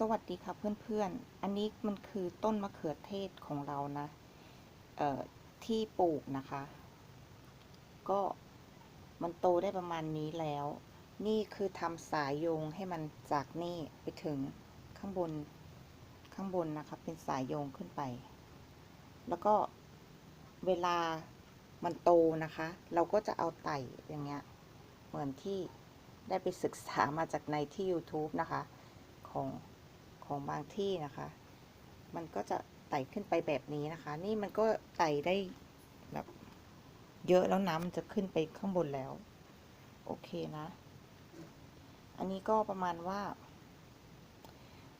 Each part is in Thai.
สวัสดีค่ะเพื่อนๆ อันนี้มันคือต้นมะเขือเทศของเรานะเอ่อที่ปลูกนะคะ ก็มันโตได้ประมาณนี้แล้ว นี่คือทำสายโยงให้มันจากนี่ไปถึงข้างบนข้างบนนะคะเป็นสายโยงขึ้นไป แล้วก็เวลามันโตนะคะ เราก็จะเอาไต่อย่างเงี้ย เหมือนที่ได้ไปศึกษามาจากในที่ YouTube นะคะของ ของบางที่นะคะ มันก็จะไต่ขึ้นไปแบบนี้นะคะ นี่มันก็ไต่ได้แบบเยอะแล้วน้ำมันจะขึ้นไปข้างบนแล้ว โอเคนะ อันนี้ก็ประมาณว่า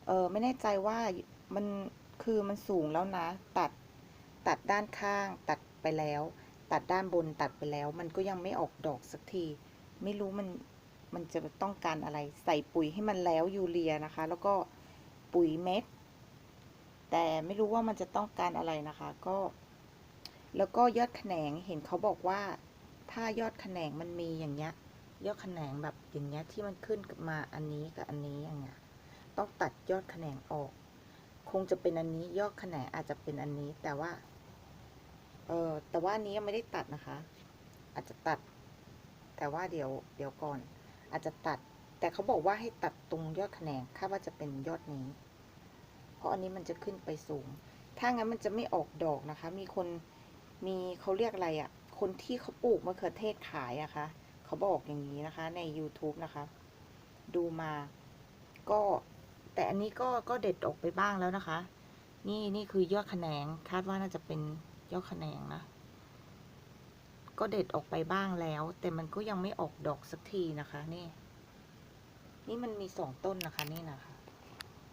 เออไม่แน่ใจว่ามันคือมันสูงแล้วนะ ตัดตัดด้านข้างตัดไปแล้ว ตัดด้านบนตัดไปแล้ว มันก็ยังไม่ออกดอกสักที ไม่รู้มันมันจะต้องการอะไรใส่ปุ๋ยให้มันแล้วยูเรียนะคะ แล้วก็ ปุ๋ยเม็ด แต่ไม่รู้ว่ามันจะต้องการอะไรนะคะ ก็ แล้วก็ยอดแขนงเห็นเขาบอกว่า ถ้ายอดแขนงมันมีอย่างเงี้ย ยอดแขนงแบบอย่างเงี้ยที่มันขึ้นมาอันนี้กับอันนี้อย่างเงี้ยต้องตัดยอดแขนงออก คงจะเป็นอันนี้ยอดแขนงอาจจะเป็นอันนี้ แต่ว่า เออแต่ว่านี้ยังไม่ได้ตัดนะคะ อาจจะตัด แต่ว่าเดี๋ยว เดี๋ยวก่อน อาจจะตัด แต่เขาบอกว่าให้ตัดตรงยอดแขนงคาดว่าจะเป็นยอดนี้ ราะอันนี้มันจะขึ้นไปสูง ถ้างั้นมันจะไม่ออกดอกนะคะ มีคนมีเขาเรียกอะไรอะ่ะ คนที่เขาปลูกมะเขือเทศขายอะคะ เขาบอกอย่างนี้นะคะใน YouTube นะคะ ดูมา ก็ แต่อันนี้ก็ก็เด็ดออกไปบ้างแล้วนะคะ นี่นี่คือยอดแขนงคาดว่าน่าจะเป็นยอดแขนงนะ ก็เด็ดออกไปบ้างแล้ว แต่มันก็ยังไม่ออกดอกสักทีนะคะ นี่ นี่มันมีสองต้นนะคะ นี่นะคะ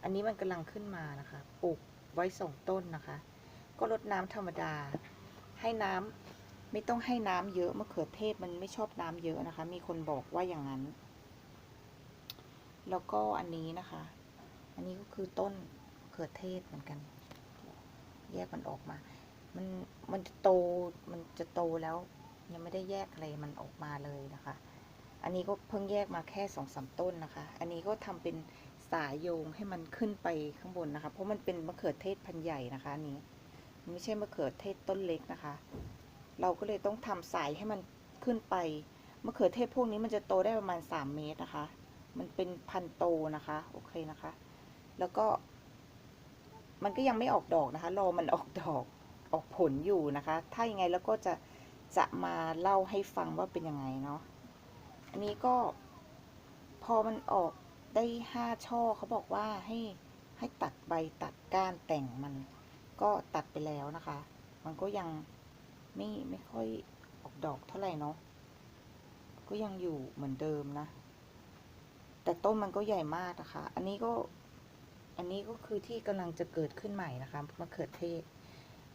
อันนี้มันกำลังขึ้นมานะคะ ปลูกไว้สองต้นนะคะ ก็รดน้ำธรรมดา ให้น้ำไม่ต้องให้น้ำเยอะมะเขือเทศมันไม่ชอบน้ำเยอะนะคะ มีคนบอกว่าอย่างนั้น แล้วก็อันนี้นะคะ อันนี้ก็คือต้นมะเขือเทศเหมือนกัน แยกมันออกมา มันมันจะโตมันจะโตแล้วยังไม่ได้แยกอะไรมันออกมาเลยนะคะ อันนี้ก็เพิ่งแยกมาแค่สองสามต้นนะคะ อันนี้ก็ทำเป็น สายโยงให้มันขึ้นไปข้างบนนะคะ เพราะมันเป็นมะเขือเทศพันธุ์ใหญ่นะคะนี้มันไม่ใช่มะเขือเทศต้นเล็กนะคะ เราก็เลยต้องทำสายให้มันขึ้นไปมะเขือเทศพวกนี้มันจะโตได้ประมาณสามเมตรนะคะ มันเป็นพันโตนะคะ โอเคนะคะ แล้วก็ มันก็ยังไม่ออกดอกนะคะ รอมันออกดอกออกผลอยู่นะคะ ถ้ายังไงแล้วก็จะจะมาเล่าให้ฟังว่าเป็นยังไงเนาะ อันนี้ก็พอมันออก ได้ห้าช่อเขาบอกว่าให้ให้ตัดใบตัดก้านแต่งมันก็ตัดไปแล้วนะคะ มันก็ยังไม่ไม่ค่อยออกดอกเท่าไหร่เนาะก็ยังอยู่เหมือนเดิมนะ แต่ต้นมันก็ใหญ่มากนะคะ อันนี้ก็อันนี้ก็คือที่กำลังจะเกิดขึ้นใหม่นะคะมะเขือเทศ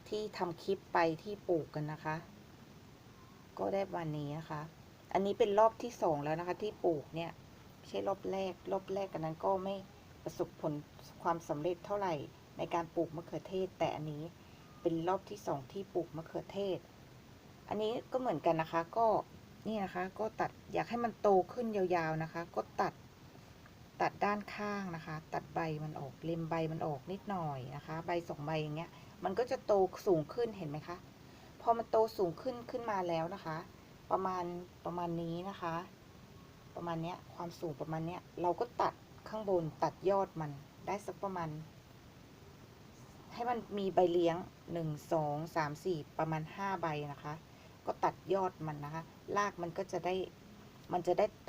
ที่ทำคลิปไปที่ปลูกกันนะคะ ก็ได้วันนี้นะคะ อันนี้เป็นรอบที่สองแล้วนะคะ ที่ปลูกเนี่ย ใช่รอบแรก รอบแรกกันนั้นก็ไม่ประสบผลความสำเร็จเท่าไหร่ในการปลูกมะเขือเทศ แต่อันนี้เป็นรอบที่สองที่ปลูกมะเขือเทศ อันนี้ก็เหมือนกันนะคะ ก็นี่นะคะ ก็ตัดอยากให้มันโตขึ้นยาวๆนะคะ ก็ตัดตัดด้านข้างนะคะ ตัดใบมันออกเล็มใบมันออกนิดหน่อยนะคะ ใบสองใบอย่างเงี้ย มันก็จะโตสูงขึ้นเห็นไหมคะ พอมันโตสูงขึ้นขึ้นมาแล้วนะคะ ประมาณประมาณนี้นะคะ ประมาณเนี้ยความสูงประมาณเนี้ยเราก็ตัดข้างบนตัดยอดมันได้สักประมาณ ให้มันมีใบเลี้ยงหนึ่งสองสามสี่ประมาณห้าใบนะคะ ก็ตัดยอดมันนะคะรากมันก็จะได้มันจะได้